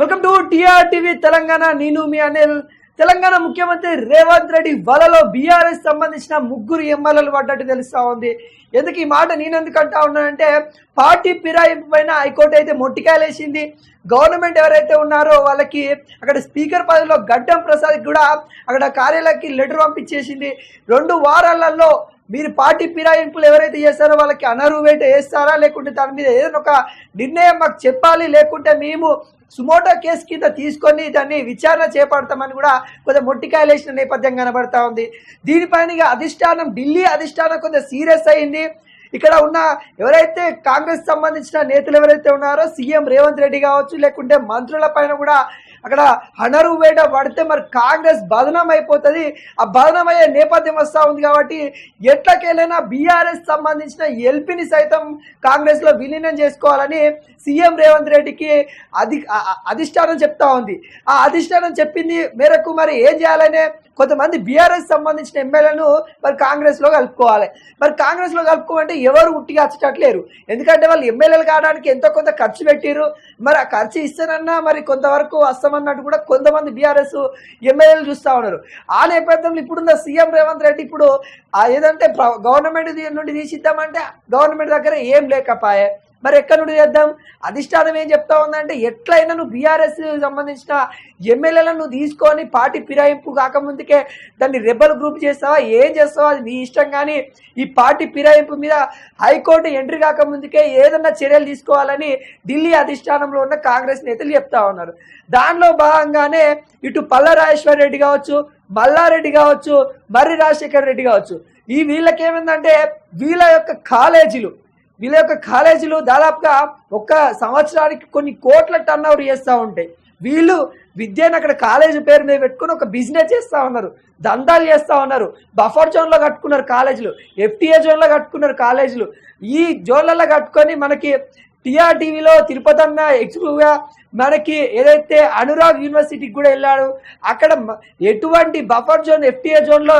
Welcome to TR TV Telangana. నేను మీ అనిల్. తెలంగాణ ముఖ్యమంత్రి రేవంత్ రెడ్డి వలలో బీఆర్ఎస్ సంబంధించిన ముగ్గురు ఎమ్మెల్యేలు పడ్డట్టు తెలుస్తా ఉంది. ఎందుకు ఈ మాట నేను ఎందుకు అంటా ఉన్నానంటే పార్టీ ఫిరాయింపు పైన హైకోర్టు అయితే మొట్టికాయలేసింది. గవర్నమెంట్ ఎవరైతే ఉన్నారో వాళ్ళకి అక్కడ స్పీకర్ పదవిలో గడ్డం ప్రసాద్ కూడా అక్కడ కార్యాలయకి లెటర్ పంపించేసింది. రెండు వారాలలో మీరు పార్టీ ఫిరాయింపులు ఎవరైతే చేస్తారో వాళ్ళకి అనర్హు వేట వేస్తారా? లేకుంటే దాని మీద ఏదైనా ఒక నిర్ణయం మాకు చెప్పాలి. లేకుంటే మేము సుమోటో కేసు కింద తీసుకొని దాన్ని విచారణ చేపడతామని కూడా కొంచెం మొట్టికాయలేసిన నేపథ్యం కనబడతా ఉంది. దీనిపైన అధిష్టానం ఢిల్లీ అధిష్టానం కొంచెం సీరియస్ అయింది. ఇక్కడ ఉన్న ఎవరైతే కాంగ్రెస్ సంబంధించిన నేతలు ఎవరైతే ఉన్నారో సీఎం రేవంత్ రెడ్డి కావచ్చు లేకుంటే మంత్రుల పైన కూడా అక్కడ హనరు వేట పడితే మరి కాంగ్రెస్ బదనం అయిపోతుంది ఆ బదనం అయ్యే నేపథ్యం వస్తూ ఉంది కాబట్టి ఎట్లకెళ్ళైనా బీఆర్ఎస్ సంబంధించిన ఎల్పిని సైతం కాంగ్రెస్లో విలీనం చేసుకోవాలని సీఎం రేవంత్ రెడ్డికి అధి అధిష్టానం చెప్తా ఉంది. ఆ అధిష్టానం చెప్పింది మేరకు మరి ఏం చేయాలనే కొంతమంది బీఆర్ఎస్ సంబంధించిన ఎమ్మెల్యేలను మరి కాంగ్రెస్లో కలుపుకోవాలి. మరి కాంగ్రెస్లో కలుపుకోమంటే ఎవరు ఉట్టిగా వచ్చేటట్లేరు ఎందుకంటే వాళ్ళు ఎమ్మెల్యేలు కావడానికి ఎంతో కొంత ఖర్చు పెట్టిరు మరి ఆ ఖర్చు ఇస్తానన్నా మరి కొంతవరకు వస్తామన్నట్టు కూడా కొంతమంది బీఆర్ఎస్ ఎమ్మెల్యేలు చూస్తా ఉన్నారు. ఆ నేపథ్యంలో ఇప్పుడున్న సీఎం రేవంత్ రెడ్డి ఇప్పుడు ఏదంటే గవర్నమెంట్ నుండి తీసిద్దామంటే గవర్నమెంట్ దగ్గర ఏం లేకపాయే. మరి ఎక్కడ నుండి చేద్దాం? అధిష్టానం ఏం చెప్తా ఉందంటే ఎట్లయినా నువ్వు బీఆర్ఎస్ సంబంధించిన ఎమ్మెల్యేలను నువ్వు తీసుకొని పార్టీ ఫిరాయింపు కాకముందుకే దాన్ని రెబల్ గ్రూప్ చేస్తావా? ఏం చేస్తావా? అది నీ ఇష్టం కానీ ఈ పార్టీ ఫిరాయింపు మీద హైకోర్టు ఎంట్రీ కాకముందుకే ఏదన్నా చర్యలు తీసుకోవాలని ఢిల్లీ అధిష్టానంలో ఉన్న కాంగ్రెస్ నేతలు చెప్తా ఉన్నారు. దానిలో భాగంగానే ఇటు పల్లరాజేశ్వర్ రెడ్డి కావచ్చు మల్లారెడ్డి కావచ్చు మర్రి రాజశేఖర్ రెడ్డి కావచ్చు. ఈ వీళ్ళకేమైందంటే వీళ్ళ యొక్క కాలేజీలు వీళ్ళ యొక్క కాలేజీలు దాదాపుగా ఒక సంవత్సరానికి కొన్ని కోట్ల టర్న్ ఓవర్ చేస్తూ ఉంటాయి వీళ్ళు విద్యను అక్కడ కాలేజీ పేరు మీద పెట్టుకుని ఒక బిజినెస్ చేస్తూ ఉన్నారు. దందాలు చేస్తూ ఉన్నారు. బఫర్ జోన్లో కట్టుకున్నారు కాలేజీలు. ఎఫ్టీఏ జోన్లో కట్టుకున్నారు కాలేజీలు. ఈ జోన్లలో కట్టుకొని మనకి టిఆర్ టీవీలో తిరుపతి అన్న ఎక్స్క్లూవ్గా మనకి ఏదైతే అనురాగ్ యూనివర్సిటీకి కూడా వెళ్ళాడు అక్కడ ఎటువంటి బఫర్ జోన్ ఎఫ్టీఏ జోన్లో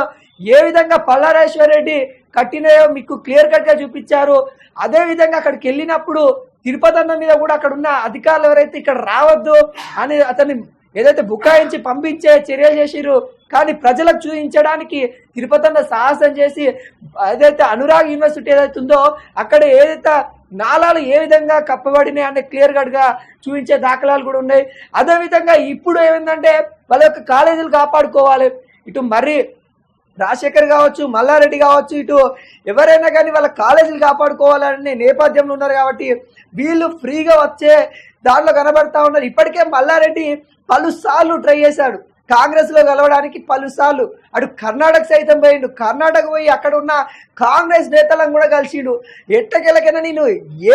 ఏ విధంగా పల్లారేశ్వర రెడ్డి కట్టినాయో మీకు క్లియర్ కట్గా చూపించారు. అదేవిధంగా అక్కడికి వెళ్ళినప్పుడు తిరుపతి అన్న మీద కూడా అక్కడ ఉన్న అధికారులు ఎవరైతే ఇక్కడ రావద్దు అని అతన్ని ఏదైతే బుకాయించి పంపించే చర్యలు చేసిరు కానీ ప్రజలకు చూపించడానికి తిరుపతి అన్న సాహసం చేసి ఏదైతే అనురాగ్ యూనివర్సిటీ ఏదైతే ఉందో అక్కడ ఏదైతే నాళాలు ఏ విధంగా కప్పబడినాయి అనే క్లియర్ కట్గా చూపించే దాఖలాలు కూడా ఉన్నాయి. అదేవిధంగా ఇప్పుడు ఏమైందంటే వాళ్ళ యొక్క కాలేజీలు కాపాడుకోవాలి. ఇటు మర్రి రాజశేఖర్ కావచ్చు మల్లారెడ్డి కావచ్చు ఇటు ఎవరైనా కానీ వాళ్ళ కాలేజీలు కాపాడుకోవాలనే నేపథ్యంలో ఉన్నారు కాబట్టి వీళ్ళు ఫ్రీగా వచ్చే దాంట్లో కనబడతా ఉన్నారు. ఇప్పటికే మల్లారెడ్డి పలుసార్లు ట్రై చేశాడు. కాంగ్రెస్లో కలవడానికి పలుసార్లు. అటు కర్ణాటక సైతం పోయిండు. కర్ణాటక పోయి అక్కడ ఉన్న కాంగ్రెస్ నేతలను కూడా కలిసిండు. ఎట్టకెళ్ళకైనా నేను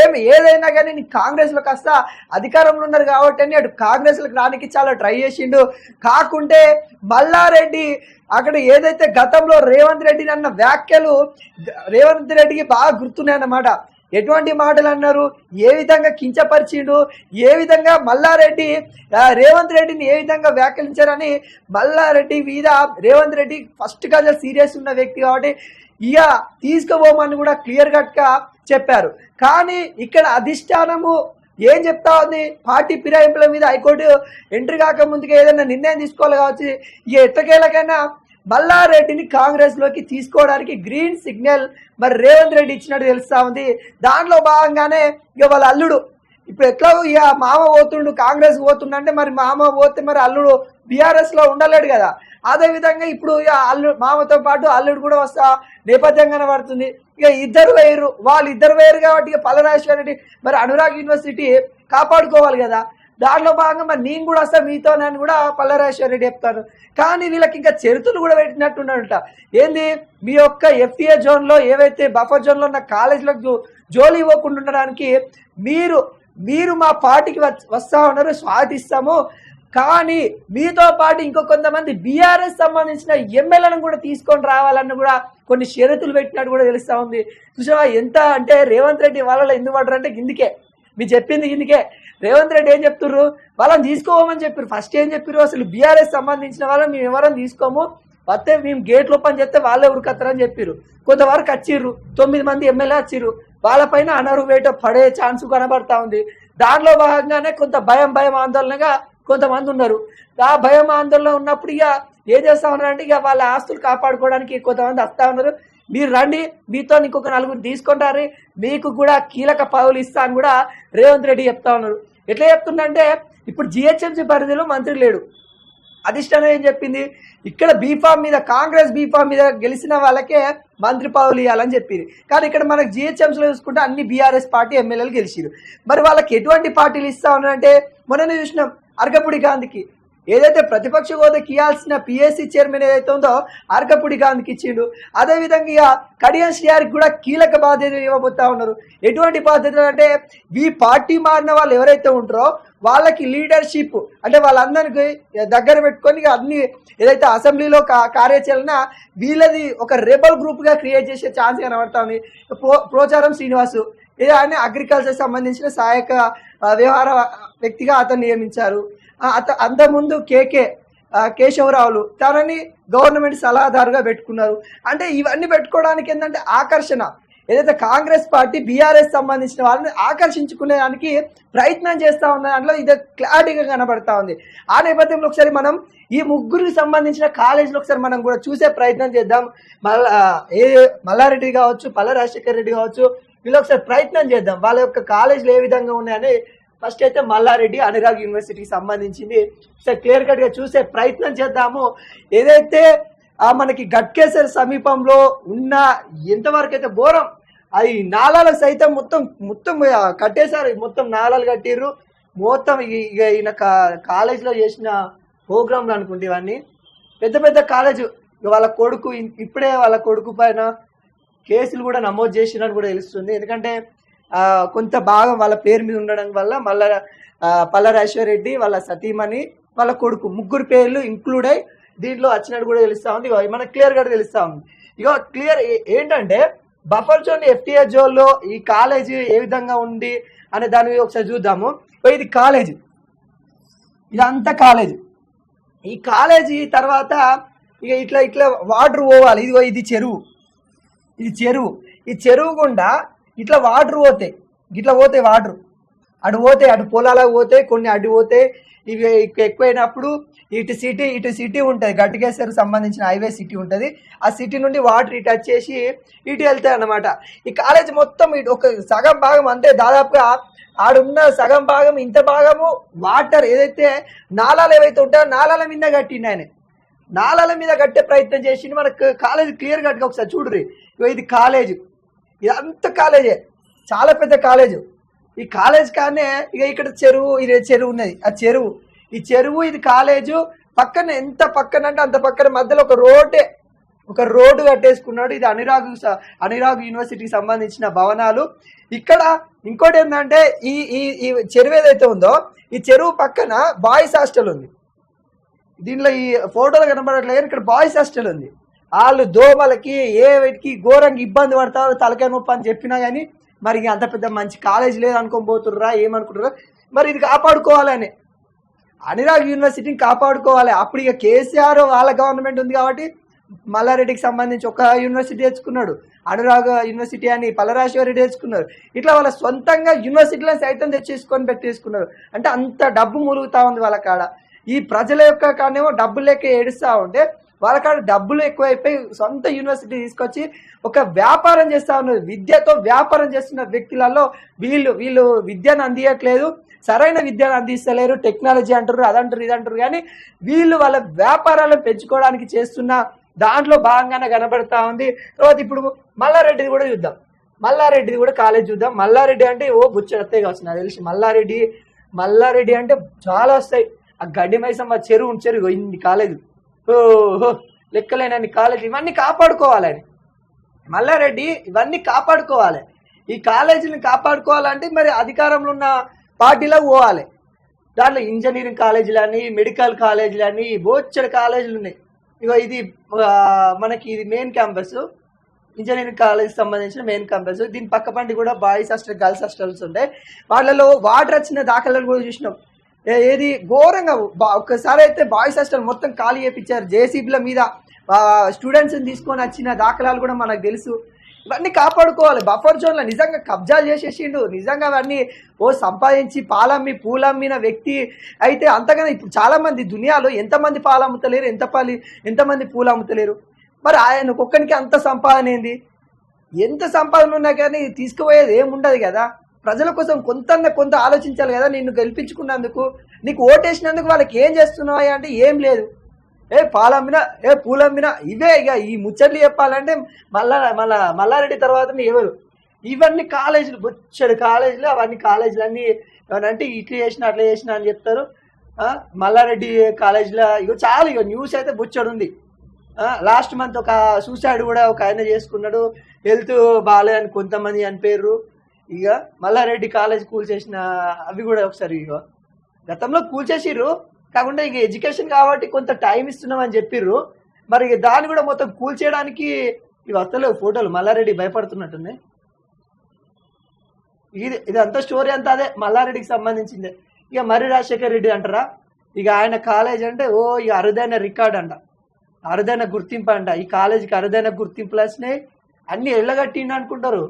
ఏమి ఏదైనా కానీ నీ కాంగ్రెస్ కాస్త అధికారంలో ఉన్నారు కాబట్టి అని అటు కాంగ్రెస్లకు రానికి చాలా ట్రై చేసిండు. కాకుంటే మల్లారెడ్డి అక్కడ ఏదైతే గతంలో రేవంత్ రెడ్డి అన్న వ్యాఖ్యలు రేవంత్ రెడ్డికి బాగా గుర్తున్నాయన్నమాట. ఎటువంటి మాటలు అన్నారు? ఏ విధంగా కించపరిచిండు? ఏ విధంగా మల్లారెడ్డి రేవంత్ రెడ్డిని ఏ విధంగా వ్యాఖ్యలించారని మల్లారెడ్డి మీద రేవంత్ రెడ్డి ఫస్ట్గా సీరియస్ ఉన్న వ్యక్తి కాబట్టి ఇక తీసుకుపోమని కూడా క్లియర్ కట్గా చెప్పారు. కానీ ఇక్కడ అధిష్టానము ఏం చెప్తా ఉంది? పార్టీ ఫిరాయింపుల మీద హైకోర్టు ఎంట్రీ కాక ముందుకు ఏదైనా నిర్ణయం తీసుకోవాలి కావచ్చు ఇక ఎట్టకేలకైనా మల్లారెడ్డిని కాంగ్రెస్లోకి తీసుకోవడానికి గ్రీన్ సిగ్నల్ మరి రేవంత్ రెడ్డి ఇచ్చినట్టు తెలుస్తా ఉంది. దాంట్లో భాగంగానే ఇక వాళ్ళ అల్లుడు. ఇప్పుడు ఎట్లా ఇక మామ పోతుండు కాంగ్రెస్ పోతుండంటే మరి మామ పోతే మరి అల్లుడు బీఆర్ఎస్లో ఉండలేడు కదా. అదే విధంగా ఇప్పుడు ఇక అల్లుడు మామతో పాటు అల్లుడు కూడా వస్తా నేపథ్యం కనబడుతుంది ఇక ఇద్దరు వేయరు వాళ్ళు ఇద్దరు వేయరు కాబట్టి ఇక పల్లరాజేశ్వర రెడ్డి మరి అనురాగ్ యూనివర్సిటీ కాపాడుకోవాలి కదా. దాంట్లో భాగంగా మరి నేను కూడా వస్తా మీతో నేను కూడా పల్లరాజేశ్వర రెడ్డి చెప్తాను కానీ వీళ్ళకి ఇంకా చరిత్రలు కూడా పెట్టినట్టున్నాడంట. ఏంది? మీ యొక్క ఎఫ్ఏ జోన్లో ఏవైతే బఫర్ జోన్లో ఉన్న కాలేజీలకు జో- జోలి ఇవ్వకుండా ఉండడానికి మీరు మీరు మా పార్టీకి వస్తా ఉన్నారు స్వాగతిస్తాము. కానీ మీతో పాటు ఇంకో కొంతమంది బీఆర్ఎస్ సంబంధించిన ఎమ్మెల్యేలను కూడా తీసుకొని రావాలని కూడా కొన్ని షరతులు పెట్టినట్టు కూడా తెలుస్తా ఉంది. చూసావా? ఎంత అంటే రేవంత్ రెడ్డి వాళ్ళలో ఎందుకు పడరంటే అంటే గిందికే మీరు చెప్పింది ఇందుకే. రేవంత్ రెడ్డి ఏం చెప్తుర్రు? వాళ్ళని తీసుకోమని చెప్పారు ఫస్ట్ ఏం చెప్పారు అసలు బీఆర్ఎస్ సంబంధించిన వాళ్ళని మేము ఎవరైనా తీసుకోము. వస్తే మేము గేట్లు ఓపెన్ చేస్తే వాళ్ళే ఉరికత్తారని చెప్పారు కొంతవరకు వచ్చిర్రు. తొమ్మిది మంది ఎమ్మెల్యే వచ్చిర్రు. వాళ్ళపైన అనర్హు వేట పడే ఛాన్స్ కనబడతా ఉంది. దానిలో భాగంగానే కొంత భయం భయం ఆందోళనగా కొంతమంది ఉన్నారు. ఆ భయం ఆందోళన ఉన్నప్పుడు ఇక ఏం చేస్తా ఉన్నారంటే ఇక వాళ్ళ ఆస్తులు కాపాడుకోవడానికి కొంతమంది వస్తా ఉన్నారు. మీరు రండి మీతో ఇంకొక నలుగురు తీసుకుంటారు మీకు కూడా కీలక పదవులు ఇస్తా అని కూడా రేవంత్ రెడ్డి చెప్తా ఉన్నారు. ఎట్లా చెప్తుందంటే ఇప్పుడు జిహెచ్ఎంసీ పరిధిలో మంత్రి లేడు. అధిష్టానం ఏం చెప్పింది? ఇక్కడ బీఫామ్ మీద కాంగ్రెస్ బీఫామ్ మీద గెలిచిన వాళ్ళకే మంత్రి పదవులు ఇవ్వాలని చెప్పింది కానీ ఇక్కడ మనకు జిహెచ్ఎంసీలో చూసుకుంటే అన్ని బీఆర్ఎస్ పార్టీ ఎమ్మెల్యేలు గెలిచిరు మరి వాళ్ళకి ఎటువంటి పార్టీలు ఇస్తా ఉన్నారంటే మొన్న చూసినాం అరకపుడి గాంధీకి. ఏదైతే ప్రతిపక్ష హోదాకి ఇవ్వాల్సిన పిఎస్సి చైర్మన్ ఏదైతే ఉందో అరకపుడి గాంధీకి ఇచ్చిండు. అదేవిధంగా ఇక కడియం శ్రీయారికి కూడా కీలక బాధ్యతలు ఇవ్వబోతా ఉన్నారు. ఎటువంటి బాధ్యతలు అంటే ఈ పార్టీ మారిన వాళ్ళు ఎవరైతే ఉంటారో వాళ్ళకి లీడర్షిప్ అంటే వాళ్ళందరికీ దగ్గర పెట్టుకొని అన్ని ఏదైతే అసెంబ్లీలో కా- కార్యాచరణ వీళ్ళది ఒక రెబల్ గ్రూప్గా క్రియేట్ చేసే ఛాన్స్ కనబడతా ఉంది ప్రో ప్రోచారం శ్రీనివాసు. ఇది ఆయన అగ్రికల్చర్ సంబంధించిన సహాయక వ్యవహార వ్యక్తిగా అతను నియమించారు. అత అంతకుముందు కేకే కేశవరావులు తనని గవర్నమెంట్ సలహాదారుగా పెట్టుకున్నారు. అంటే ఇవన్నీ పెట్టుకోవడానికి ఏంటంటే ఆకర్షణ. ఏదైతే కాంగ్రెస్ పార్టీ బీఆర్ఎస్ సంబంధించిన వాళ్ళని ఆకర్షించుకునేదానికి ప్రయత్నం చేస్తా ఉన్న దాంట్లో ఇది క్లారిటీగా కనబడతా ఉంది. ఆ నేపథ్యంలో ఒకసారి మనం ఈ ముగ్గురికి సంబంధించిన కాలేజీలో ఒకసారి మనం కూడా చూసే ప్రయత్నం చేద్దాం. మళ్ళా ఏ మల్లారెడ్డి కావచ్చు పల్ల రాజశేఖర రెడ్డి కావచ్చు వీళ్ళు ఒకసారి ప్రయత్నం చేద్దాం. వాళ్ళ యొక్క కాలేజీలు ఏ విధంగా ఉన్నాయని ఫస్ట్ అయితే మల్లారెడ్డి అనురాగ్ యూనివర్సిటీకి సంబంధించింది. సార్ క్లియర్ కట్గా చూసే ప్రయత్నం చేద్దాము. ఏదైతే ఆ మనకి గట్కేసర్ సమీపంలో ఉన్న ఎంతవరకు అయితే ఘోరం అది నాలాలు సైతం మొత్తం మొత్తం కట్టేశారు. మొత్తం నాలాలు కట్టిర్రు. మొత్తం ఇక ఈయన కా- కాలేజీలో చేసిన ప్రోగ్రాంలు అనుకుంటే ఇవన్నీ. పెద్ద పెద్ద కాలేజ్. వాళ్ళ కొడుకు ఇప్పుడే వాళ్ళ కొడుకు పైన కేసులు కూడా నమోదు చేసినట్టు కూడా తెలుస్తుంది. ఎందుకంటే కొంత భాగం వాళ్ళ పేరు మీద ఉండడం వల్ల మళ్ళా ఆ, రెడ్డి వాళ్ళ సతీమణి వాళ్ళ కొడుకు ముగ్గురు పేర్లు ఇంక్లూడ్ అయి దీంట్లో వచ్చినట్టు కూడా తెలుస్తా ఉంది. ఇగో మనకు క్లియర్గా తెలుస్తా ఉంది. ఇక క్లియర్ ఏంటంటే బఫర్ జోన్ ఎఫ్టీఏ జోన్లో ఈ కాలేజీ ఏ విధంగా ఉంది అనే దాని ఒకసారి చూద్దాము. ఇది కాలేజ్ ఇదంతా కాలేజ్ ఈ కాలేజీ తర్వాత ఇక ఇట్లా ఇట్లా వాటర్ పోవాలి. ఇదిగో ఇది చెరువు. ఇది చెరువు. ఈ చెరువు గుండా ఇట్లా వాటర్ పోతాయి ఇట్లా పోతాయి వాటర్. అటు పోతాయి అటు పొలాలకు పోతాయి కొన్ని అటు పోతాయి ఇవి ఎక్కువైనప్పుడు ఇటు సిటీ ఇటు సిటీ ఉంటుంది. గట్టికేశ్వర్ సంబంధించిన హైవే సిటీ ఉంటుంది. ఆ సిటీ నుండి వాటర్ ఇటు వచ్చేసి ఇటు వెళ్తాయి అన్నమాట. ఈ కాలేజ్ మొత్తం ఇటు ఒక సగం భాగం అంతే. దాదాపుగా ఆడున్న సగం భాగం ఇంత భాగము వాటర్ ఏదైతే నాలాలు ఏవైతే ఉంటాయో నాలాల మీద కట్టిండు ఆయన. నాలాల మీద కట్టే ప్రయత్నం చేసిండు. మనకు కాలేజ్ క్లియర్ కట్గా ఒకసారి చూడుర్రి. ఇది కాలేజ్. ఇదంతా కాలేజే చాలా పెద్ద కాలేజ్. ఈ కాలేజ్ కానే ఇక ఇక్కడ చెరువు ఇది చెరువు ఉన్నది ఆ చెరువు. ఈ చెరువు ఇది కాలేజు పక్కన ఎంత పక్కన అంటే అంత పక్కన మధ్యలో ఒక రోడ్డే. ఒక రోడ్డు కట్టేసుకున్నాడు ఇది అనురాగ్ అనిరాగ్ అనురాగ్ యూనివర్సిటీకి సంబంధించిన భవనాలు. ఇక్కడ ఇంకోటి ఏంటంటే ఈ ఈ ఈ చెరువు ఏదైతే ఉందో ఈ చెరువు పక్కన బాయ్స్ హాస్టల్ ఉంది. దీనిలో ఈ ఫోటోలు కనబడట్లేదు ఇక్కడ బాయ్స్ హాస్టల్ ఉంది. వాళ్ళు దోమలకి ఏ వీటికి ఘోరంగా ఇబ్బంది పడతారు తలకాయ నొప్పి అని చెప్పినా కానీ మరి ఇక అంత పెద్ద మంచి కాలేజ్ లేదు అనుకోని పోతుర్రా ఏమనుకుంటారా మరి ఇది కాపాడుకోవాలని. అనురాగ్ యూనివర్సిటీని కాపాడుకోవాలి. అప్పుడు ఇక కేసీఆర్ వాళ్ళ గవర్నమెంట్ ఉంది కాబట్టి మల్లారెడ్డికి సంబంధించి ఒక యూనివర్సిటీ తెచ్చుకున్నాడు. అనురాగ్ యూనివర్సిటీ అని పల్లరాజేశ్వర రెడ్డి తెచ్చుకున్నారు. ఇట్లా వాళ్ళ సొంతంగా యూనివర్సిటీలను సైతం తెచ్చేసుకొని పెట్టేసుకున్నారు. అంటే అంత డబ్బు ములుగుతా ఉంది వాళ్ళ కాడ. ఈ ప్రజల యొక్క కాడేమో డబ్బు లెక్క ఏడుస్తూ ఉంటే వాళ్ళ కాడ డబ్బులు ఎక్కువైపోయి సొంత యూనివర్సిటీ తీసుకొచ్చి ఒక వ్యాపారం చేస్తా ఉన్నారు. విద్యతో వ్యాపారం చేస్తున్న వ్యక్తులలో వీళ్ళు వీళ్ళు విద్యను అందియట్లేదు సరైన విద్యను అందిస్తలేరు టెక్నాలజీ అంటారు అదంటారు ఇదంటారు కానీ వీళ్ళు వాళ్ళ వ్యాపారాలను పెంచుకోవడానికి చేస్తున్న దాంట్లో భాగంగానే కనబడతా ఉంది. తర్వాత ఇప్పుడు మల్లారెడ్డిది కూడా చూద్దాం. మల్లారెడ్డిది కూడా కాలేజ్ చూద్దాం. మల్లారెడ్డి అంటే ఓ బుచ్చడతే వస్తుంది నాకు తెలిసి. మల్లారెడ్డి మల్లారెడ్డి అంటే చాలా వస్తాయి. ఆ గడ్డి మైసమ్మ చెరువు చెరువు ఇన్ని కాలేజ్ ఓహో లెక్కలేనని కాలేజ్ ఇవన్నీ కాపాడుకోవాలని మల్లారెడ్డి ఇవన్నీ కాపాడుకోవాలి. ఈ కాలేజీని కాపాడుకోవాలంటే మరి అధికారంలో ఉన్న పార్టీలో పోవాలి. దాంట్లో ఇంజనీరింగ్ కాలేజీలని మెడికల్ కాలేజీలని బోచ్చడి కాలేజీలు ఉన్నాయి. ఇగో ఇది మనకి ఇది మెయిన్ క్యాంపస్. ఇంజనీరింగ్ కాలేజ్ సంబంధించిన మెయిన్ క్యాంపస్. దీని పక్క పండి కూడా బాయ్స్ హాస్టల్ గర్ల్స్ హాస్టల్స్ ఉంటాయి వాళ్ళలో వాటర్ వచ్చిన దాఖలను కూడా చూసినాం. ఏది ఘోరంగా బా- ఒక్కసారి అయితే బాయ్స్ హాస్టల్ మొత్తం ఖాళీ చేయించారు జేసీబీల మీద స్టూడెంట్స్ని తీసుకొని వచ్చిన దాఖలాలు కూడా మనకు తెలుసు. ఇవన్నీ కాపాడుకోవాలి. బఫర్ జోన్లో నిజంగా కబ్జాలు చేసేసిండు. నిజంగా అవన్నీ ఓ సంపాదించి పాలమ్మి పూలమ్మిన వ్యక్తి అయితే అంతగానే ఇప్పుడు చాలామంది దునియాలో ఎంతమంది పాలు అమ్ముతలేరు? ఎంత పాలి ఎంతమంది పూలు అమ్ముతలేరు? మరి ఆయన ఒక్కొక్కరికి అంత సంపాదన ఏంది? ఎంత సంపాదన ఉన్నా కానీ తీసుకుపోయేది ఏముండదు కదా. ప్రజల కోసం కొంత కొంత ఆలోచించాలి కదా నిన్ను గెలిపించుకున్నందుకు నీకు ఓటేసినందుకు వాళ్ళకి ఏం చేస్తున్నావా అంటే ఏం లేదు. ఏ పాలమ్మినా ఏ పూలమ్మినా ఇవే ఇక ఈ ముచ్చట్లు చెప్పాలంటే మల్లా మళ్ళా మల్లారెడ్డి తర్వాత ఎవరు? ఇవన్నీ కాలేజీలు బొచ్చడు కాలేజీలు అవన్నీ కాలేజీలు అన్నీ ఏమనంటే ఇట్లా చేసిన అట్లా చేసిన అని చెప్తారు. మల్లారెడ్డి కాలేజీలో ఇగో చాలా ఇక న్యూస్ అయితే బొచ్చడు ఉంది. లాస్ట్ మంత్ ఒక సూసైడ్ కూడా ఒక ఆయన చేసుకున్నాడు. హెల్త్ బాగాలేదని కొంతమంది చనిపోయారు ఇక మల్లారెడ్డి కాలేజ్ కూల్చేసిన అవి కూడా ఒకసారి ఇక గతంలో కూల్చేసిర్రు కాకుండా ఇక ఎడ్యుకేషన్ కాబట్టి కొంత టైం ఇస్తున్నామని చెప్పిర్రు. మరి ఇక దాన్ని కూడా మొత్తం కూల్చేయడానికి ఇవి వస్తలేవు ఫోటోలు మల్లారెడ్డి భయపడుతున్నట్టుంది ఇది ఇదంతా స్టోరీ అంతా అదే మల్లారెడ్డికి సంబంధించిందే. ఇక మర్రి రాజశేఖర్ రెడ్డి అంటారా? ఇక ఆయన కాలేజ్ అంటే ఓ ఇక అరుదైన రికార్డ్ అంట. అరుదైన గుర్తింపు అంట. ఈ కాలేజీకి అరుదైన గుర్తింపులు వచ్చినాయి. అన్ని ఎళ్ళగట్టిండు అనుకుంటారు.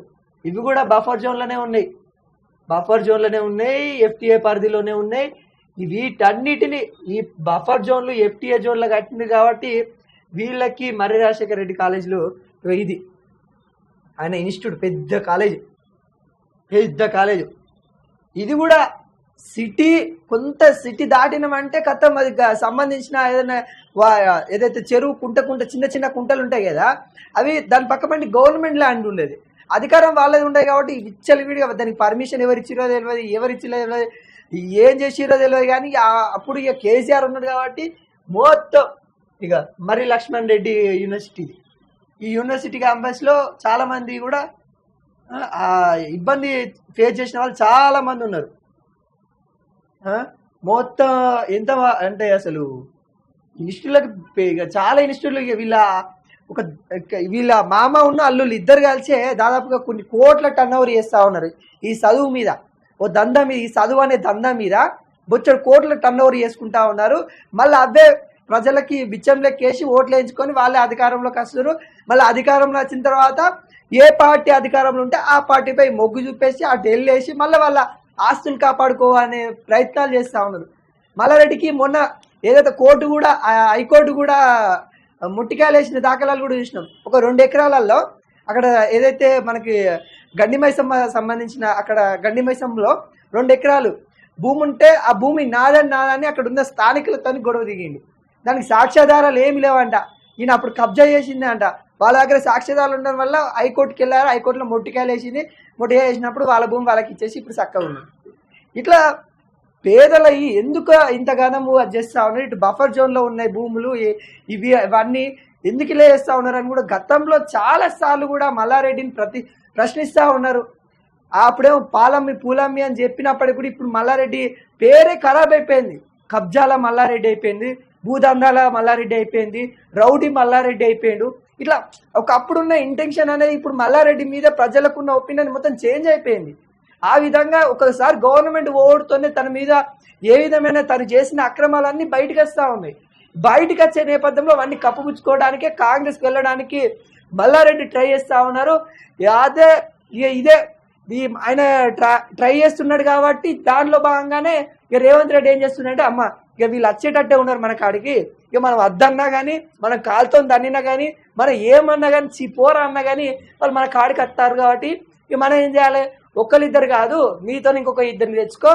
ఇవి కూడా బఫర్ జోన్లోనే ఉన్నాయి. బఫర్ జోన్లోనే ఉన్నాయి ఎఫ్టీఏ పరిధిలోనే ఉన్నాయి. వీటన్నిటిని ఈ బఫర్ జోన్లు ఎఫ్టీఏ జోన్లు కట్టింది కాబట్టి వీళ్ళకి మర్రి రాజశేఖర రెడ్డి కాలేజీలో ఇది. ఆయన ఇన్స్టిట్యూట్ పెద్ద కాలేజ్ పెద్ద కాలేజ్ ఇది కూడా సిటీ కొంత సిటీ దాటినమంటే కథం అది. సంబంధించిన ఏదైనా ఏదైతే చెరువు కుంట కుంట చిన్న చిన్న కుంటలు ఉంటాయి కదా అవి దాని పక్కపండి గవర్నమెంట్ ల్యాండ్ ఉండేది. అధికారం వాళ్ళది ఉండేది కాబట్టి విచ్చలవిడిగా దానికి పర్మిషన్ ఎవరు ఇచ్చిరో తెలియదు ఎవరు ఇచ్చిరో తెలియదు ఏం చేసిరో తెలియదు కానీ అప్పుడు ఇక కేసీఆర్ ఉన్నాడు కాబట్టి మొత్తం ఇక మరి లక్ష్మణ్ రెడ్డి యూనివర్సిటీ. ఈ యూనివర్సిటీ క్యాంపస్లో చాలామంది కూడా ఇబ్బంది ఫేస్ చేసిన వాళ్ళు చాలామంది ఉన్నారు. మొత్తం ఎంత అంటే అసలు ఇన్స్టిట్యూట్లకు ఇక చాలా ఇన్స్టిట్యూట్లకి ఇక వీళ్ళ ఒక వీళ్ళ మామ ఉన్న అల్లులు ఇద్దరు కలిసే దాదాపుగా కొన్ని కోట్ల టర్న్ ఓవర్ చేస్తూ ఉన్నారు. ఈ చదువు మీద ఓ దందా మీద ఈ చదువు అనే దందా మీద బొచ్చడు కోట్ల టర్న్ ఓవర్ చేసుకుంటా ఉన్నారు. మళ్ళీ అవే ప్రజలకి బిచ్చం కేసి ఓట్లు వేయించుకొని వాళ్ళే అధికారంలోకి వస్తారు మళ్ళీ అధికారంలో వచ్చిన తర్వాత ఏ పార్టీ అధికారంలో ఉంటే ఆ పార్టీపై మొగ్గు చూపేసి అటు వేసి మళ్ళీ వాళ్ళ ఆస్తులు కాపాడుకోవాలనే ప్రయత్నాలు చేస్తూ ఉన్నారు. మల్లారెడ్డికి మొన్న ఏదైతే కోర్టు కూడా హైకోర్టు కూడా ముట్టికాయలు వేసిన దాఖలాలు కూడా చూసినాం. ఒక రెండు ఎకరాలలో అక్కడ ఏదైతే మనకి గండిమైసం సంబంధించిన అక్కడ గండిమైసంలో రెండు ఎకరాలు భూమి ఉంటే ఆ భూమి నాదని నాదని అక్కడ ఉన్న స్థానికులతో గొడవ దిగిండు. దానికి సాక్ష్యాధారాలు ఏమి లేవంట. ఈయన అప్పుడు కబ్జా చేసింది అంట వాళ్ళ దగ్గర సాక్ష్యాధారాలు ఉండడం వల్ల హైకోర్టుకి వెళ్ళారు. హైకోర్టులో మొట్టికాయలు వేసింది. మొట్టికాయ వేసినప్పుడు వాళ్ళ భూమి వాళ్ళకి ఇచ్చేసి ఇప్పుడు చక్కగా ఉంది. ఇట్లా పేదలయ్యి ఎందుకు ఇంతగానము అది చేస్తా ఉన్నారు? ఇటు బఫర్ జోన్లో ఉన్నాయి భూములు ఇవి ఇవన్నీ ఎందుకు ఇలా చేస్తా ఉన్నారు అని కూడా గతంలో చాలా సార్లు కూడా మల్లారెడ్డిని ప్రతి ప్రశ్నిస్తూ ఉన్నారు. అప్పుడేమో పాలమ్మి పూలమ్మి అని చెప్పినప్పటికి కూడా ఇప్పుడు మల్లారెడ్డి పేరే ఖరాబ్ అయిపోయింది. కబ్జాల మల్లారెడ్డి అయిపోయింది భూదందాల మల్లారెడ్డి అయిపోయింది రౌడీ మల్లారెడ్డి అయిపోయాడు. ఇట్లా ఒకప్పుడున్న ఇంటెన్షన్ అనేది ఇప్పుడు మల్లారెడ్డి మీద ప్రజలకున్న ఒపీనియన్ మొత్తం చేంజ్ అయిపోయింది. ఆ విధంగా ఒకసారి గవర్నమెంట్ ఓడుతోనే తన మీద ఏ విధమైన తను చేసిన అక్రమాలన్నీ బయటకు వస్తూ ఉన్నాయి. బయటకు వచ్చే నేపథ్యంలో అవన్నీ కప్పుపుచ్చుకోవడానికే కాంగ్రెస్ వెళ్ళడానికి మల్లారెడ్డి ట్రై చేస్తూ ఉన్నారు. అదే ఇదే ఈ ఆయన ట్రై ట్రై చేస్తున్నాడు కాబట్టి దాంట్లో భాగంగానే ఇక రేవంత్ రెడ్డి ఏం చేస్తున్నాడంటే అమ్మ ఇక వీళ్ళు వచ్చేటట్టే ఉన్నారు మన కాడికి. ఇక మనం వద్దన్నా కానీ మనం కాలుతో దన్నినా కానీ మనం ఏమన్నా కానీ చీ పోరా అన్నా కానీ వాళ్ళు మన కాడికి వస్తారు కాబట్టి ఇక మనం ఏం చేయాలి? ఒక్కరిద్దరు కాదు మీతో ఇంకొక ఇద్దరిని తెచ్చుకో.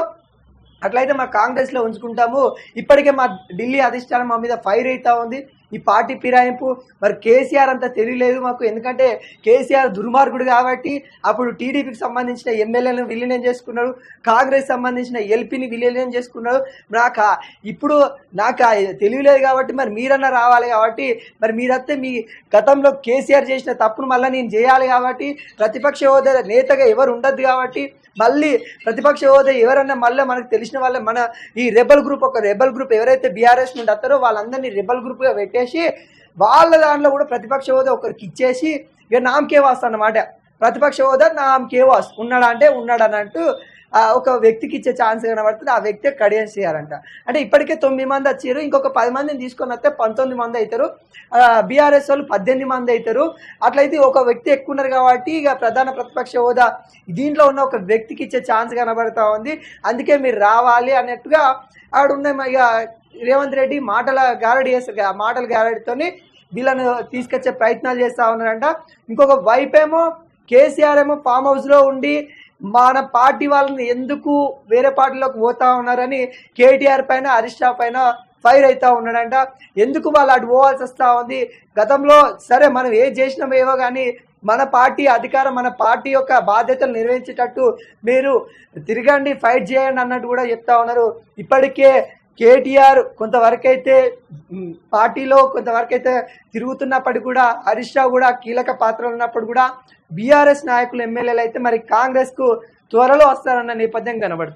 అట్లయితే మా కాంగ్రెస్లో ఉంచుకుంటాము. ఇప్పటికే మా ఢిల్లీ అధిష్టానం మా మీద ఫైర్ అవుతా ఉంది. ఈ పార్టీ ఫిరాయింపు మరి కేసీఆర్ అంత తెలియలేదు మాకు. ఎందుకంటే కేసీఆర్ దుర్మార్గుడు కాబట్టి అప్పుడు టీడీపీకి సంబంధించిన ఎమ్మెల్యేలను విలీనం చేసుకున్నాడు కాంగ్రెస్ సంబంధించిన ఎల్పీని విలీనం చేసుకున్నాడు నాకు ఇప్పుడు నాకు తెలియలేదు కాబట్టి మరి మీరన్నా రావాలి కాబట్టి మరి మీరైతే మీ గతంలో కేసీఆర్ చేసిన తప్పును మళ్ళీ నేను చేయాలి కాబట్టి ప్రతిపక్ష హోదా నేతగా ఎవరు ఉండద్దు కాబట్టి మళ్ళీ ప్రతిపక్ష హోదా ఎవరన్నా మళ్ళీ మనకు తెలిసిన వాళ్ళే మన ఈ రెబల్ గ్రూప్ ఒక రెబల్ గ్రూప్ ఎవరైతే బీఆర్ఎస్ నుండి వస్తారో వాళ్ళందరినీ రెబల్ గ్రూప్గా పెట్టే చేసి వాళ్ళ దాంట్లో కూడా ప్రతిపక్ష హోదా ఒకరికి ఇచ్చేసి ఇక నామకే వాస్ అన్నమాట. ప్రతిపక్ష హోదా నామకే వాస్ ఉన్నాడా అంటే ఉన్నాడు అన్నట్టు ఒక వ్యక్తికి ఇచ్చే ఛాన్స్ కనబడుతుంది. ఆ వ్యక్తి కడియం చేయాలంట. అంటే ఇప్పటికే తొమ్మిది మంది వచ్చారు. ఇంకొక పది మందిని తీసుకొని వస్తే పంతొమ్మిది మంది అవుతారు. బీఆర్ఎస్ వాళ్ళు పద్దెనిమిది మంది అవుతారు. అట్లయితే ఒక వ్యక్తి ఎక్కువ ఉన్నారు కాబట్టి ఇక ప్రధాన ప్రతిపక్ష హోదా దీంట్లో ఉన్న ఒక వ్యక్తికి ఇచ్చే ఛాన్స్ కనబడతా ఉంది. అందుకే మీరు రావాలి అన్నట్టుగా ఆడున్న ఇక రేవంత్ రెడ్డి మాటల గారడి చేస్తారు కదా, ఆ మాటల గారడితోని వీళ్ళను తీసుకొచ్చే ప్రయత్నాలు చేస్తా ఉన్నారంట. ఇంకొక వైపేమో కేసీఆర్ ఏమో ఫామ్ హౌస్లో ఉండి మన పార్టీ వాళ్ళని ఎందుకు వేరే పార్టీలోకి పోతా ఉన్నారని కేటీఆర్ పైన హరీష్ పైన ఫైర్ అవుతా ఉన్నాడంట. ఎందుకు వాళ్ళు అటు పోవాల్సి వస్తా ఉంది? గతంలో సరే మనం ఏ చేసినామేవో కానీ మన పార్టీ అధికారం మన పార్టీ యొక్క బాధ్యతలు నిర్వహించేటట్టు మీరు తిరగండి ఫైట్ చేయండి అన్నట్టు కూడా చెప్తా ఉన్నారు. ఇప్పటికే కేటీఆర్ కొంతవరకైతే పార్టీలో కొంతవరకైతే తిరుగుతున్నప్పటికీ కూడా హరీష్ రావు కూడా కీలక పాత్ర ఉన్నప్పుడు కూడా బీఆర్ఎస్ నాయకులు ఎమ్మెల్యేలు అయితే మరి కాంగ్రెస్కు త్వరలో వస్తారన్న నేపథ్యం కనబడుతుంది.